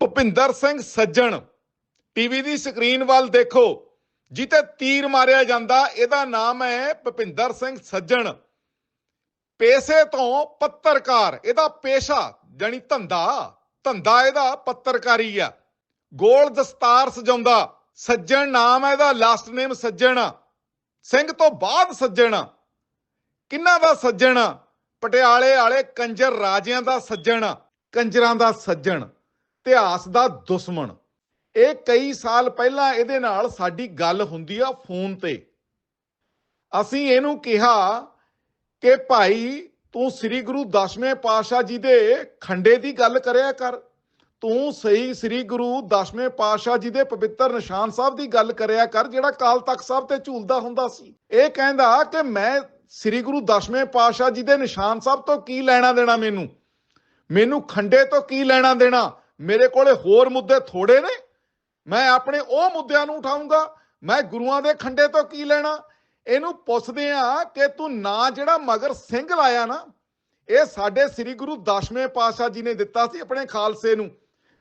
Bhupinder Singh Sajjan. TV ਦੀ screen ਵੱਲ ਦੇਖੋ। ਜਿੱਤੇ ਤੀਰ ਮਾਰਿਆ ਜਾਂਦਾ, ਇਹਦਾ ਨਾਮ ਹੈ ਭੁਪਿੰਦਰ ਸਿੰਘ ਸੱਜਣ। ਪੇਸ਼ੇ ਤੋਂ ਪੱਤਰਕਾਰ, ਇਹਦਾ ਪੇਸ਼ਾ ਜਾਨੀ ਧੰਦਾ। ਧੰਦਾ ਇਹਦਾ ਪੱਤਰਕਾਰੀ ਆ। ਗੋਲ ਦਸਤਾਰ ਸਜਾਉਂਦਾ। ਸੱਜਣ ਨਾਮ ਹੈ ਇਹਦਾ ਲਾਸਟ ਨੇਮ ਸੱਜਣ। ਸਿੰਘ ਤੋਂ ਬਾਅਦ ਸੱਜਣ। ਆ। ਕਿੰਨਾ ਦਾ ਸੱਜਣ? ਪਟਿਆਲੇ ਵਾਲੇ ਕੰਜਰ ਰਾਜਿਆਂ ਦਾ ਸੱਜਣ। ਕੰਜਰਾਂ ਦਾ ਸੱਜਣ। ਇਤਿਹਾਸ ਦਾ ਦੁਸ਼ਮਣ। ਇਹ ਕਈ ਸਾਲ ਪਹਿਲਾਂ ਇਹਦੇ ਨਾਲ ਸਾਡੀ ਗੱਲ ਹੁੰਦੀ ਆ ਫੋਨ ਤੇ। ਅਸੀਂ ਇਹਨੂੰ ਕਿਹਾ ਕਿ ਭਾਈ, ਤੂੰ ਸ੍ਰੀ ਗੁਰੂ ਦਸਵੇਂ ਪਾਤਸ਼ਾਹ ਜੀ ਦੇ ਖੰਡੇ ਦੀ ਗੱਲ ਕਰਿਆ ਕਰ। ਤੂੰ ਸਹੀ ਸ੍ਰੀ ਗੁਰੂ ਦਸਵੇਂ ਪਾਤਸ਼ਾਹ ਜੀ ਦੇ ਪਵਿੱਤਰ ਨਿਸ਼ਾਨ ਸਾਹਿਬ ਦੀ ਗੱਲ ਕਰਿਆ ਕਰ, ਜਿਹੜਾ ਕਾਲ ਤਖਤ ਸਾਹਿਬ ਤੇ ਝੂਲਦਾ ਹੁੰਦਾ ਸੀ। ਇਹ ਕਹਿੰਦਾ ਕਿ ਮੈਂ ਸ੍ਰੀ ਗੁਰੂ ਦਸਵੇਂ ਪਾਤਸ਼ਾਹ ਜੀ ਦੇ ਨਿਸ਼ਾਨ ਸਾਹਿਬ ਤੋਂ ਕੀ ਲੈਣਾ ਦੇਣਾ ਮੈਨੂੰ? ਮੈਨੂੰ ਖੰਡੇ ਤੋਂ ਕੀ ਲੈਣਾ ਦੇਣਾ? ਮੇਰੇ ਕੋਲੇ ਹੋਰ ਮੁੱਦੇ ਥੋੜੇ ਨੇ। ਮੈਂ ਆਪਣੇ ਉਹ ਮੁੱਦਿਆਂ ਨੂੰ ਉਠਾਉਂਗਾ। ਮੈਂ ਗੁਰੂਆਂ ਦੇ ਖੰਡੇ ਤੋਂ ਕੀ ਲੈਣਾ? ਇਹਨੂੰ ਪੁੱਛਦੇ ਆ ਕਿ ਤੂੰ ਨਾ ਜਿਹੜਾ ਮਗਰ ਸਿੰਘ ਲਾਇਆ ਨਾ, ਇਹ ਸਾਡੇ ਸ੍ਰੀ ਗੁਰੂ ਦਸਵੇਂ ਪਾਤਸ਼ਾਹ ਜੀ ਨੇ ਦਿੱਤਾ ਸੀ ਆਪਣੇ ਖਾਲਸੇ ਨੂੰ।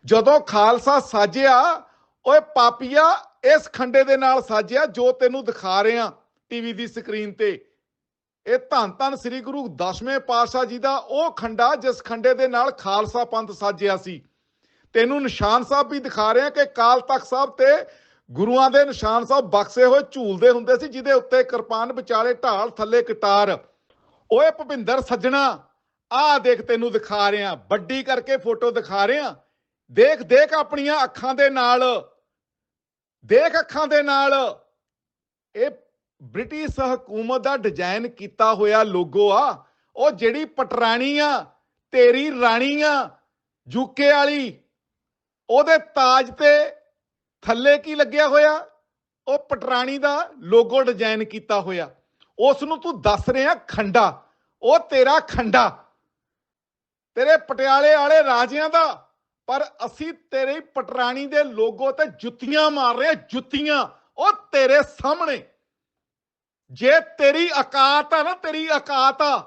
ਜਦੋਂ ਖਾਲਸਾ ਸਾਜਿਆ, ਓਏ ਪਾਪੀਆ, ਇਸ ਖੰਡੇ ਦੇ ਨਾਲ ਸਾਜਿਆ ਜੋ ਤੈਨੂੰ ਦਿਖਾ ਰਹੇ ਆ ਟੀਵੀ ਦੀ ਸਕਰੀਨ ਤੇ। ਇਹ ਧੰਨ ਧੰਨ ਸ੍ਰੀ ਗੁਰੂ ਦਸਵੇਂ ਪਾਤਸ਼ਾਹ ਜੀ ਦਾ ਉਹ ਖੰਡਾ ਜਿਸ ਖੰਡੇ ਦੇ ਨਾਲ ਖਾਲਸਾ ਪੰਥ ਸਾਜਿਆ ਸੀ। ਤੈਨੂੰ ਨਿਸ਼ਾਨ ਸਾਹਿਬ ਵੀ ਦਿਖਾ ਰਹੇ ਕਿ ਕਾਲ ਤਖਤ ਸਾਹਿਬ ਤੇ ਗੁਰੂਆਂ ਦੇ ਨਿਸ਼ਾਨ ਸਾਹਿਬ ਬਖਸ਼ੇ ਹੋਏ ਝੂਲਦੇ ਹੁੰਦੇ ਸੀ, ਜਿਹਦੇ ਉੱਤੇ ਕਿਰਪਾਨ ਵਿਚਾਲੇ ਢਾਲ ਥੱਲੇ ਕਟਾਰ ਓਏ ਭੁਪਿੰਦਰ ਸੱਜਣਾ, ਆਹ ਦੇਖ ਤੈਨੂੰ ਦਿਖਾ ਰਿਹਾ, ਵੱਡੀ ਕਰਕੇ ਫੋਟੋ ਦਿਖਾ ਰਿਹਾ। ਦੇਖ ਦੇਖ ਆਪਣੀਆਂ ਅੱਖਾਂ ਦੇ ਨਾਲ। ਦੇਖ ਅੱਖਾਂ ਦੇ ਨਾਲ। ਇਹ ਬ੍ਰਿਟਿਸ਼ ਹਕੂਮਤ ਦਾ ਡਿਜ਼ਾਈਨ ਕੀਤਾ ਹੋਇਆ ਲੋਗੋ ਆ। ਉਹ ਜਿਹੜੀ ਪਟਰਾਣੀ ਆ, ਤੇਰੀ ਰਾਣੀ ਆ ਯੂਕੇ ਵਾਲੀ। ਉਹਦੇ ਤਾਜ ਤੇ ਥੱਲੇ ਕੀ ਲੱਗਿਆ ਹੋਇਆ? ਉਹ ਪਟਰਾਣੀ ਦਾ ਲੋਗੋ ਡਿਜ਼ਾਈਨ ਕੀਤਾ ਹੋਇਆ। ਉਸ ਨੂੰ ਤੂੰ ਦੱਸ ਰਿਹਾ ਖੰਡਾ। ਉਹ ਤੇਰਾ ਖੰਡਾ। ਤੇਰੇ ਪਟਿਆਲੇ ਵਾਲੇ ਰਾਜਿਆਂ ਦਾ। ਪਰ ਅਸੀਂ ਤੇਰੇ ਪਟਰਾਣੀ ਦੇ ਲੋਗੋ ਤੇ ਜੁੱਤੀਆਂ ਮਾਰ ਰਹੇ ਜੁੱਤੀਆਂ। ਉਹ ਤੇਰੇ ਸਾਹਮਣੇ। ਜੇ ਤੇਰੀ ਔਕਾਤ ਆ ਨਾ, ਤੇਰੀ ਔਕਾਤ ਆ,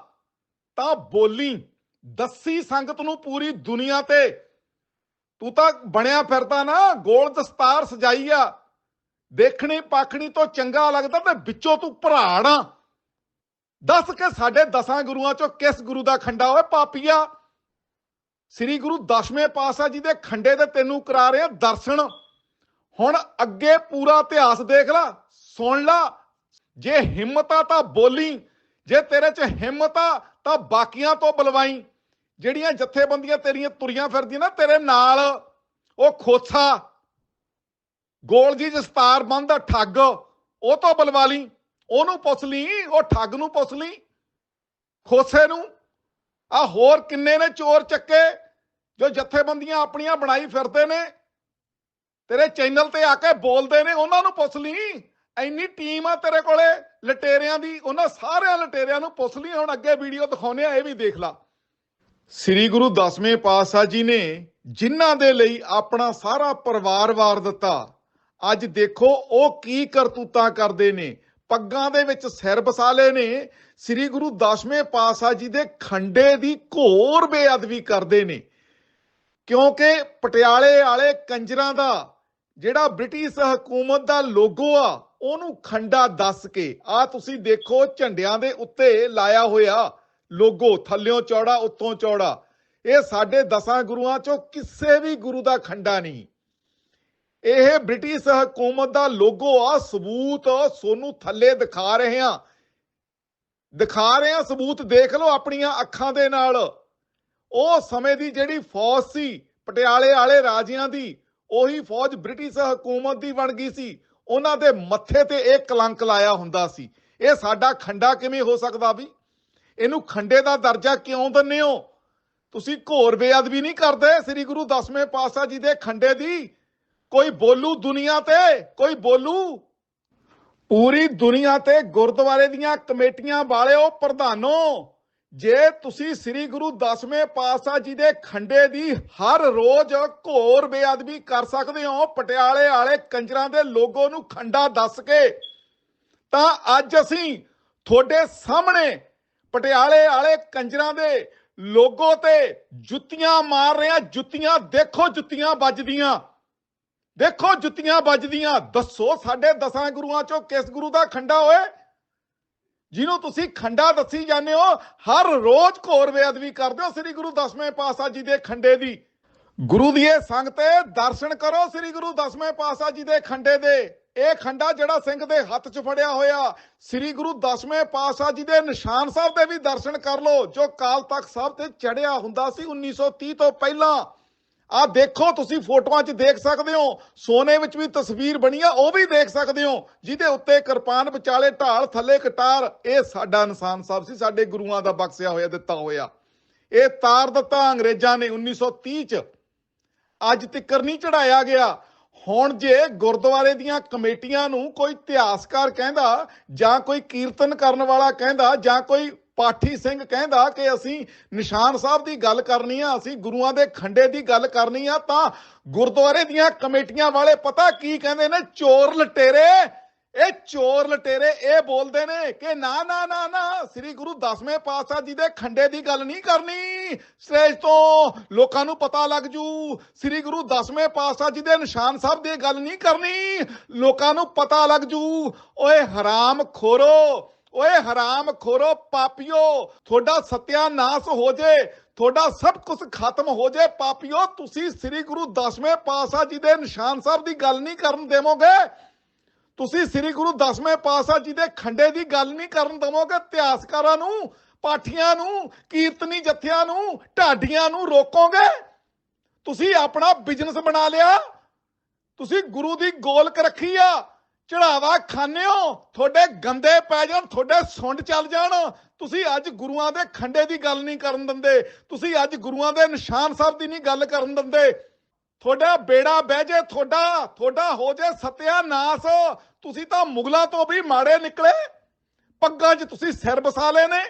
ਤਾਂ ਬੋਲੀ। ਦੱਸੀ ਸੰਗਤ ਨੂੰ ਪੂਰੀ ਦੁਨੀਆ ਤੇ। ਤੂੰ ਤਾਂ ਬਣਿਆ ਫਿਰਦਾ ਨਾ, ਗੋਲ ਦਸਤਾਰ ਸਜਾਈ ਆ। ਦੇਖਣੀ, ਪਾਖਣੀ ਤੋਂ ਚੰਗਾ ਲੱਗਦਾ ਤੇ ਵਿੱਚੋਂ ਤੂੰ ਭਰਾੜ ਆ। ਦੱਸ ਕੇ ਸਾਡੇ ਦਸਾਂ ਗੁਰੂਆਂ ਚੋਂ ਕਿਸ ਗੁਰੂ ਦਾ ਖੰਡਾ ਓਏ ਪਾਪੀਆ? ਸ੍ਰੀ ਗੁਰੂ ਦਸਵੇਂ ਪਾਤਸ਼ਾਹ ਜੀ ਦੇ ਖੰਡੇ ਤੇ ਤੈਨੂੰ ਕਰਾ ਰਹੇ ਦਰਸ਼ਨ। ਹੁਣ ਅੱਗੇ ਪੂਰਾ ਇਤਿਹਾਸ ਦੇਖ ਲੈ, ਸੁਣ ਲੈ। ਜੇ ਹਿੰਮਤ ਆ ਤਾਂ ਬੋਲੀ, ਜੇ ਤੇਰੇ 'ਚ ਹਿੰਮਤ ਆ ਤਾਂ ਬਾਕੀਆਂ ਤੋਂ ਬਲਵਾਈ। ਜਿਹੜੀਆਂ ਜਥੇਬੰਦੀਆਂ ਤੇਰੀਆਂ ਤੁਰੀਆਂ ਫਿਰਦੀਆਂ ਨਾ, ਤੇਰੇ ਨਾਲ ਉਹ ਖੋਸਾ ਗੋਲ ਜੀ ਜਸਤਾਰ ਬੰਦ ਠੱਗ, ਉਹ ਤੋਂ ਬਲਵਾ ਲਈ, ਉਹਨੂੰ ਪੁੱਛ ਲਈ, ਉਹ ਠੱਗ ਨੂੰ ਪੁੱਛ ਲਈ, ਖੋਸੇ ਨੂੰ। ਆ ਹੋਰ ਕਿੰਨੇ ਨੇ ਚੋਰ ਚੱਕੇ, ਜੋ ਜਥੇਬੰਦੀਆਂ ਆਪਣੀਆਂ ਬਣਾਈ ਫਿਰਦੇ ਨੇ। ਤੇਰੇ ਚੈਨਲ ਤੇ ਆ ਕੇ ਬੋਲਦੇ ਨੇ, ਉਹਨਾਂ ਨੂੰ ਪੁੱਛ ਲਈ, ਇੰਨੀ ਟੀਮ ਆ ਤੇਰੇ ਕੋਲੇ, ਲਟੇਰਿਆਂ ਦੀ, ਉਹਨਾਂ ਸਾਰਿਆਂ ਲਟੇਰਿਆਂ ਨੂੰ ਪੁੱਛ ਲਈ, ਹੁਣ ਅੱਗੇ ਵੀਡੀਓ ਦਿਖਾਉਨੇ ਆ, ਇਹ ਵੀ ਦੇਖ ਲਾ। ਸ੍ਰੀ ਗੁਰੂ ਦਸਵੇਂ ਪਾਤਸ਼ਾਹ ਜੀ ਨੇ ਜਿਨ੍ਹਾਂ ਦੇ ਲਈ ਆਪਣਾ ਸਾਰਾ ਪਰਿਵਾਰ ਵਾਰ ਦਿੱਤਾ, ਅੱਜ ਦੇਖੋ ਉਹ ਕੀ ਕਰਤੂਤਾਂ ਕਰਦੇ ਨੇ। ਪੱਗਾਂ ਦੇ ਵਿੱਚ ਸਿਰ ਵਸਾ ਨੇ। ਸ੍ਰੀ ਗੁਰੂ ਦਸਵੇਂ ਪਾਤਸ਼ਾਹ ਜੀ ਦੇ ਖੰਡੇ ਦੀ ਘੋਰ ਬੇਅਦਬੀ ਕਰਦੇ ਨੇ। ਕਿਉਂਕਿ ਪਟਿਆਲੇ ਵਾਲੇ ਕੰਜਰਾਂ ਦਾ ਜਿਹੜਾ ਬ੍ਰਿਟਿਸ਼ ਹਕੂਮਤ ਦਾ ਲੋਗੋ ਆ, ਉਹਨੂੰ ਖੰਡਾ ਦੱਸ ਕੇ ਆ ਤੁਸੀਂ ਦੇਖੋ ਝੰਡਿਆਂ ਦੇ ਉੱਤੇ ਲਾਇਆ ਹੋਇਆ। ਲੋਗੋ, ਥੱਲਿਓਂ ਚੌੜਾ, ਉੱਤੋਂ ਚੌੜਾ। ਇਹ ਸਾਡੇ ਦਸਾਂ ਗੁਰੂਆਂ ਚੋਂ ਕਿਸੇ ਵੀ ਗੁਰੂ ਦਾ ਖੰਡਾ ਨਹੀਂ। ਇਹ ਬ੍ਰਿਟਿਸ਼ ਹਕੂਮਤ ਦਾ ਲੋਗੋ ਆ, ਸਬੂਤ ਸੋਨੂੰ ਥੱਲੇ ਦਿਖਾ ਰਹੇ ਆ ਦਿਖਾ ਰਹੇ ਆ ਸਬੂਤ ਦੇਖ ਲਓ ਆਪਣੀਆਂ ਅੱਖਾਂ ਦੇ ਨਾਲ। ਉਹ ਸਮੇਂ ਦੀ ਜਿਹੜੀ ਫੌਜ ਸੀ, ਪਟਿਆਲੇ ਵਾਲੇ ਰਾਜਿਆਂ ਦੀ, ਉਹੀ ਫੌਜ ਬ੍ਰਿਟਿਸ਼ ਹਕੂਮਤ ਦੀ ਬਣ ਗਈ ਸੀ। ਉਹਨਾਂ ਦੇ ਮੱਥੇ ਤੇ ਇਹ ਕਲੰਕ ਲਾਇਆ ਹੁੰਦਾ ਸੀ। ਇਹ ਸਾਡਾ ਖੰਡਾ ਕਿਵੇਂ ਹੋ ਸਕਦਾ ਵੀ? ਇਹਨੂੰ ਖੰਡੇ ਦਾ ਦਰਜਾ ਕਿਉਂ ਦਿੰਦੇ ਹੋ? ਤੁਸੀਂ ਘੋਰ ਬੇਅਦਬੀ ਨਹੀਂ ਕਰਦੇ, ਸ੍ਰੀ ਗੁਰੂ ਦਸਵੇਂ ਪਾਤਸ਼ਾਹ ਜੀ ਦੇ ਖੰਡੇ ਦੀ? ਕੋਈ ਬੋਲੂ ਦੁਨੀਆ ਤੇ? ਕੋਈ ਬੋਲੂ? ਪੂਰੀ ਦੁਨੀਆ ਤੇ ਗੁਰਦੁਆਰੇ ਦੀਆਂ ਕਮੇਟੀਆਂ ਵਾਲਿਓ, ਪ੍ਰਧਾਨੋ, ਜੇ ਤੁਸੀਂ ਸ੍ਰੀ ਗੁਰੂ ਦਸਵੇਂ ਪਾਤਸ਼ਾਹ ਜੀ ਦੇ ਖੰਡੇ ਦੀ ਹਰ ਰੋਜ਼ ਘੋਰ ਬੇਅਦਬੀ ਕਰ ਸਕਦੇ ਹੋ, ਪਟਿਆਲੇ ਵਾਲੇ ਕੰਜਰਾਂ ਦੇ ਲੋਗੋ ਨੂੰ ਖੰਡਾ ਦੱਸ ਕੇ, ਤਾਂ ਅੱਜ ਅਸੀਂ ਤੁਹਾਡੇ ਸਾਹਮਣੇ ਪਟਿਆਲੇ ਵਾਲੇ ਕੰਜਰਾਂ ਦੇ ਲੋਗੋ ਤੇ ਜੁੱਤੀਆਂ ਮਾਰ ਰਹੇ, ਜੁੱਤੀਆਂ, ਦੇਖੋ ਜੁੱਤੀਆਂ ਵੱਜਦੀਆਂ। ਦੇਖੋ ਜੁੱਤੀਆਂ ਵੱਜਦੀਆਂ। ਦੱਸੋ ਸਾਡੇ ਦਸਾਂ ਗੁਰੂਆਂ ਚੋਂ ਕਿਸ ਗੁਰੂ ਦਾ ਖੰਡਾ ਹੋਏ ਜਿਹਨੂੰ ਤੁਸੀਂ ਖੰਡਾ ਦੱਸੀ ਜਾਂਦੇ ਹੋ, ਹਰ ਰੋਜ਼ ਘੋਰ ਬੇਅਦਬੀ ਕਰਦੇ ਹੋ ਸ੍ਰੀ ਗੁਰੂ ਦਸਵੇਂ ਪਾਤਸ਼ਾਹ ਜੀ ਦੇ ਖੰਡੇ ਦੀ। ਗੁਰੂ ਦੀ ਇਹ ਸੰਗਤ ਦਰਸ਼ਨ ਕਰੋ ਸ੍ਰੀ ਗੁਰੂ ਦਸਵੇਂ ਪਾਤਸ਼ਾਹ ਜੀ ਦੇ ਖੰਡੇ ਦੇ। ਇਹ ਖੰਡਾ ਜਿਹੜਾ ਸਿੰਘ ਦੇ ਹੱਥ 'ਚ ਫੜਿਆ ਹੋਇਆ, ਸ੍ਰੀ ਗੁਰੂ ਦਸਵੇਂ ਪਾਤਸ਼ਾਹ ਜੀ ਦੇ ਨਿਸ਼ਾਨ ਸਾਹਿਬ ਦੇ ਵੀ ਦਰਸ਼ਨ ਕਰ ਲਓ, ਜੋ ਕਾਲ ਤੱਕ ਸਾਹਿਬ ਤੇ ਚੜਿਆ ਹੁੰਦਾ ਸੀ 1930 ਤੋਂ ਪਹਿਲਾਂ। ਆ ਦੇਖੋ, ਤੁਸੀਂ ਫੋਟੋਆਂ 'ਚ ਦੇਖ ਸਕਦੇ ਹੋ, ਸੋਨੇ ਵਿੱਚ ਵੀ ਤਸਵੀਰ ਬਣੀ ਆ, ਉਹ ਵੀ ਦੇਖ ਸਕਦੇ ਹੋ, ਜਿਹਦੇ ਉੱਤੇ ਕਿਰਪਾਨ ਵਿਚਾਲੇ ਢਾਲ, ਥੱਲੇ ਕਟਾਰ, ਇਹ ਸਾਡਾ ਨਿਸ਼ਾਨ ਸਾਹਿਬ ਸੀ, ਸਾਡੇ ਗੁਰੂਆਂ ਦਾ ਬਖਸ਼ਿਆ ਹੋਇਆ, ਦਿੱਤਾ ਹੋਇਆ। ਇਹ ਤਾਰ ਦਿੱਤਾ ਅੰਗਰੇਜ਼ਾਂ ਨੇ 1930 ਚ। ਅੱਜ ਤੱਕਰ ਨਹੀਂ ਚੜਾਇਆ ਗਿਆ। ਹੁਣ ਜੇ ਗੁਰਦੁਆਰੇ ਦੀਆਂ ਕਮੇਟੀਆਂ ਨੂੰ ਕੋਈ ਇਤਿਹਾਸਕਾਰ ਕਹਿੰਦਾ, ਜਾਂ ਕੋਈ ਕੀਰਤਨ ਕਰਨ ਵਾਲਾ ਕਹਿੰਦਾ, ਜਾਂ ਕੋਈ ਪਾਠੀ ਸਿੰਘ ਕਹਿੰਦਾ ਕਿ ਅਸੀਂ ਨਿਸ਼ਾਨ ਸਾਹਿਬ ਦੀ ਗੱਲ ਕਰਨੀ ਆ, ਅਸੀਂ ਗੁਰੂਆਂ ਦੇ ਖੰਡੇ ਦੀ ਗੱਲ ਕਰਨੀ ਆ, ਤਾਂ ਗੁਰਦੁਆਰੇ ਦੀਆਂ ਕਮੇਟੀਆਂ ਵਾਲੇ ਪਤਾ ਕੀ ਕਹਿੰਦੇ ਨੇ? ਚੋਰ ਲਟੇਰੇ। ਇਹ ਚੋਰ ਲਟੇਰੇ ਇਹ ਬੋਲਦੇ ਨੇ ਕਿ ਨਾ ਨਾ ਨਾ ਨਾ, ਸ੍ਰੀ ਗੁਰੂ ਦਸਵੇਂ ਪਾਤਸ਼ਾਹ ਜੀ ਦੇ ਖੰਡੇ ਦੀ ਗੱਲ ਨਹੀਂ ਕਰਨੀ। ਸਟੇਜ ਤੋਂ ਲੋਕਾਂ ਨੂੰ ਪਤਾ ਲੱਗ ਜੂ, ਸ੍ਰੀ ਗੁਰੂ ਦਸਵੇਂ ਪਾਤਸ਼ਾਹ ਜੀ ਦੇ ਨਿਸ਼ਾਨ ਸਾਹਿਬ ਦੀ ਗੱਲ ਨਹੀਂ ਕਰਨੀ। ਲੋਕਾਂ ਨੂੰ ਪਤਾ ਲੱਗ ਜੂ, ਓਏ ਹਰਾਮ ਖੋਰੋ, ਓਏ ਹਰਾਮ ਖੋਰੋ ਪਾਪੀਓ, ਤੁਹਾਡਾ ਸਤਿਆਨਾਸ਼ ਹੋ ਜੇ, ਤੁਹਾਡਾ ਸਭ ਕੁਝ ਖਤਮ ਹੋ ਜੇ ਪਾਪੀਓ, ਤੁਸੀਂ ਸ੍ਰੀ ਗੁਰੂ ਦਸਵੇਂ ਪਾਤਸ਼ਾਹ ਜੀ ਦੇ ਨਿਸ਼ਾਨ ਸਾਹਿਬ ਦੀ ਗੱਲ ਨਹੀਂ ਕਰਨ ਦੇਵੋਗੇ। ਤੁਸੀਂ ਸ੍ਰੀ ਗੁਰੂ ਦਸਵੇਂ ਪਾਤਸ਼ਾਹ ਜੀ ਦੇ ਖੰਡੇ ਦੀ ਗੱਲ ਨਹੀਂ ਕਰਨ ਦਵੋਗੇ, ਇਤਿਹਾਸਕਾਰਾਂ ਨੂੰ, ਪਾਠੀਆਂ ਨੂੰ, ਕੀਰਤਨੀ ਜਥਿਆਂ ਨੂੰ, ਢਾਡੀਆਂ ਨੂੰ ਰੋਕੋਗੇ? ਤੁਸੀਂ ਆਪਣਾ ਬਿਜ਼ਨਸ ਬਣਾ ਲਿਆ, ਤੁਸੀਂ ਗੁਰੂ ਦੀ ਗੋਲਕ ਰੱਖੀ ਆ, ਚੜਾਵਾ ਖਾਣੇ ਹੋ, ਤੁਹਾਡੇ ਗੰਦੇ ਪੈ ਜਾਣ, ਤੁਹਾਡੇ ਸੁੰਡ ਚੱਲ ਜਾਣ। ਤੁਸੀਂ ਅੱਜ ਗੁਰੂਆਂ ਦੇ ਖੰਡੇ ਦੀ ਗੱਲ ਨਹੀਂ ਕਰਨ ਦਿੰਦੇ, ਤੁਸੀਂ ਅੱਜ ਗੁਰੂਆਂ ਦੇ ਨਿਸ਼ਾਨ ਸਾਹਿਬ ਦੀ ਨਹੀਂ ਗੱਲ ਕਰਨ ਦਿੰਦੇ। ਤੁਹਾਡਾ ਬੇੜਾ ਬਹਿ ਜੇ, ਤੁਹਾਡਾ ਤੁਹਾਡਾ ਹੋ ਜੇ ਸਤਿਆਨਾਸ਼ ਤੁਸੀਂ ਤਾਂ ਮੁਗਲਾਂ ਤੋਂ ਵੀ ਮਾੜੇ ਨਿਕਲੇ। ਪੱਗਾਂ 'ਚ ਤੁਸੀਂ ਸਿਰ ਵਸਾ ਲਏ ਨੇ।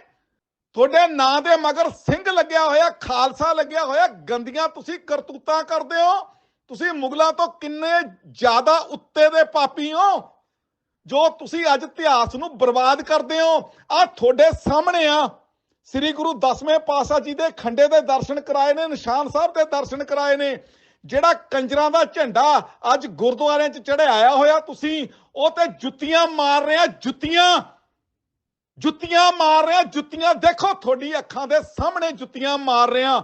ਤੁਹਾਡੇ ਨਾਂ ਦੇ ਮਗਰ ਸਿੰਘ ਲੱਗਿਆ ਹੋਇਆ, ਖਾਲਸਾ ਲੱਗਿਆ ਹੋਇਆ, ਗੰਦੀਆਂ ਤੁਸੀਂ ਕਰਤੂਤਾਂ ਕਰਦੇ ਹੋ। ਤੁਸੀਂ ਮੁਗਲਾਂ ਤੋਂ ਕਿੰਨੇ ਜ਼ਿਆਦਾ ਉੱਤੇ ਦੇ ਪਾਪੀ ਹੋ, ਜੋ ਤੁਸੀਂ ਅੱਜ ਇਤਿਹਾਸ ਨੂੰ ਬਰਬਾਦ ਕਰਦੇ ਹੋ। ਆ ਤੁਹਾਡੇ ਸਾਹਮਣੇ ਆ। ਸ੍ਰੀ ਗੁਰੂ ਦਸਵੇਂ ਪਾਤਸ਼ਾਹ ਜੀ ਦੇ ਖੰਡੇ ਦੇ ਦਰਸ਼ਨ ਕਰਾਏ ਨੇ, ਨਿਸ਼ਾਨ ਸਾਹਿਬ ਦੇ ਦਰਸ਼ਨ ਕਰਾਏ ਨੇ। ਜਿਹੜਾ ਕੰਜਰਾਂ ਦਾ ਝੰਡਾ ਅੱਜ ਗੁਰਦੁਆਰਿਆਂ 'ਚ ਚੜਾਇਆ ਹੋਇਆ, ਤੁਸੀਂ ਉਹ ਤੇ ਜੁੱਤੀਆਂ ਮਾਰ ਰਹੇ ਆ, ਜੁੱਤੀਆਂ ਜੁੱਤੀਆਂ ਮਾਰ ਰਹੇ ਆ, ਜੁੱਤੀਆਂ ਦੇਖੋ, ਤੁਹਾਡੀ ਅੱਖਾਂ ਦੇ ਸਾਹਮਣੇ ਜੁੱਤੀਆਂ ਮਾਰ ਰਹੇ ਆ।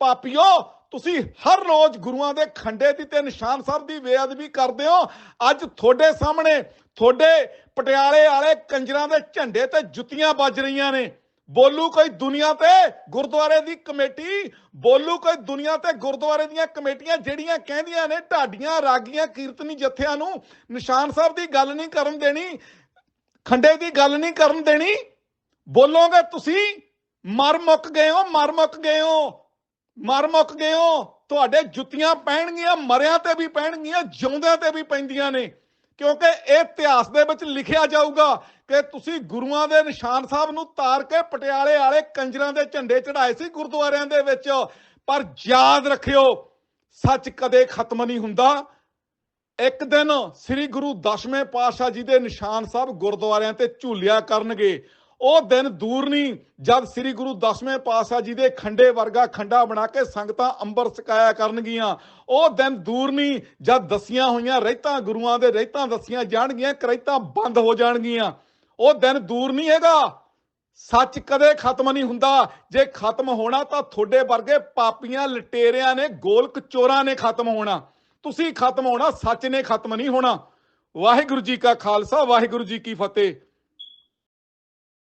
ਪਾਪੀਓ, ਤੁਸੀਂ ਹਰ ਰੋਜ਼ ਗੁਰੂਆਂ ਦੇ ਖੰਡੇ ਦੀ ਤੇ ਨਿਸ਼ਾਨ ਸਾਹਿਬ ਦੀ ਬੇਅਦਬੀ ਕਰਦੇ ਹੋ। ਅੱਜ ਤੁਹਾਡੇ ਸਾਹਮਣੇ ਤੁਹਾਡੇ ਪਟਿਆਲੇ ਵਾਲੇ ਕੰਜਰਾਂ ਦੇ ਝੰਡੇ ਤੇ ਜੁੱਤੀਆਂ ਵੱਜ ਰਹੀਆਂ ਨੇ। ਬੋਲੂ ਕੋਈ ਦੁਨੀਆ ਤੇ ਗੁਰਦੁਆਰੇ ਦੀ ਕਮੇਟੀ, ਬੋਲੂ ਕੋਈ ਦੁਨੀਆ ਤੇ ਗੁਰਦੁਆਰੇ ਦੀਆਂ ਕਮੇਟੀਆਂ ਜਿਹੜੀਆਂ ਕਹਿੰਦੀਆਂ ਨੇ ਢਾਡੀਆਂ, ਰਾਗੀਆਂ, ਕੀਰਤਨੀ ਜਥਿਆਂ ਨੂੰ ਨਿਸ਼ਾਨ ਸਾਹਿਬ ਦੀ ਗੱਲ ਨਹੀਂ ਕਰਨ ਦੇਣੀ, ਖੰਡੇ ਦੀ ਗੱਲ ਨਹੀਂ ਕਰਨ ਦੇਣੀ, ਬੋਲੋਗੇ ਤੁਸੀਂ, ਮਰ ਮੁੱਕ ਗਏ ਹੋ, ਮਰ ਮੁੱਕ ਗਏ ਹੋ, ਮਰ ਮੁੱਕ ਗਏ ਹੋ, ਤੁਹਾਡੇ ਜੁੱਤੀਆਂ ਪੈਣਗੀਆਂ, ਮਰਿਆਂ ਤੇ ਵੀ ਪੈਣਗੀਆਂ, ਜਿਉਂਦਿਆਂ ਤੇ ਵੀ ਪੈਂਦੀਆਂ ਨੇ, ਕਿਉਂਕਿ ਇਹ ਇਤਿਹਾਸ ਦੇ ਵਿੱਚ ਲਿਖਿਆ ਜਾਊਗਾ ਕਿ ਤੁਸੀਂ ਗੁਰੂਆਂ ਦੇ ਨਿਸ਼ਾਨ ਸਾਹਿਬ ਨੂੰ ਤਾਰ ਕੇ ਪਟਿਆਲੇ ਵਾਲੇ ਕੰਜਰਾਂ ਦੇ ਝੰਡੇ ਚੜਾਏ ਸੀ ਗੁਰਦੁਆਰਿਆਂ ਦੇ ਵਿੱਚ। ਪਰ ਯਾਦ ਰੱਖਿਓ, ਸੱਚ ਕਦੇ ਖਤਮ ਨਹੀਂ ਹੁੰਦਾ। ਇੱਕ ਦਿਨ ਸ੍ਰੀ ਗੁਰੂ ਦਸਵੇਂ ਪਾਤਸ਼ਾਹ ਜੀ ਦੇ ਨਿਸ਼ਾਨ ਸਾਹਿਬ ਗੁਰਦੁਆਰਿਆਂ ਤੇ ਝੂਲਿਆ ਕਰਨਗੇ। ਉਹ ਦਿਨ ਦੂਰ ਨਹੀਂ, ਜਦ ਸ੍ਰੀ ਗੁਰੂ ਦਸਵੇਂ ਪਾਤਸ਼ਾਹ ਜੀ ਦੇ ਖੰਡੇ ਵਰਗਾ ਖੰਡਾ ਬਣਾ ਕੇ ਸੰਗਤਾਂ ਅੰਬਰ ਛਕਾਇਆ ਕਰਨਗੀਆਂ। ਉਹ ਦਿਨ ਦੂਰ ਨਹੀਂ, ਜਦ ਦਸੀਆਂ ਹੋਈਆਂ ਰਹਿਤਾਂ ਗੁਰੂਆਂ ਦੇ ਰਹਿਤਾਂ ਦਸੀਆਂ ਜਾਣਗੀਆਂ, ਕਰੈਤਾਂ ਬੰਦ ਹੋ ਜਾਣਗੀਆਂ। ਉਹ ਦਿਨ ਦੂਰ ਨਹੀਂ ਹੈਗਾ। ਸੱਚ ਕਦੇ ਖਤਮ ਨਹੀਂ ਹੁੰਦਾ। ਜੇ ਖਤਮ ਹੋਣਾ ਤਾਂ ਤੁਹਾਡੇ ਵਰਗੇ ਪਾਪੀਆਂ ਲਟੇਰਿਆਂ ਨੇ, ਗੋਲਕ ਚੋਰਾਂ ਨੇ ਖਤਮ ਹੋਣਾ। ਤੁਸੀਂ ਖਤਮ ਹੋਣਾ, ਸੱਚ ਨੇ ਖਤਮ ਨਹੀਂ ਹੋਣਾ। ਵਾਹਿਗੁਰੂ ਜੀ ਕਾ ਖਾਲਸਾ, ਵਾਹਿਗੁਰੂ ਜੀ ਕੀ ਫਤਿਹ।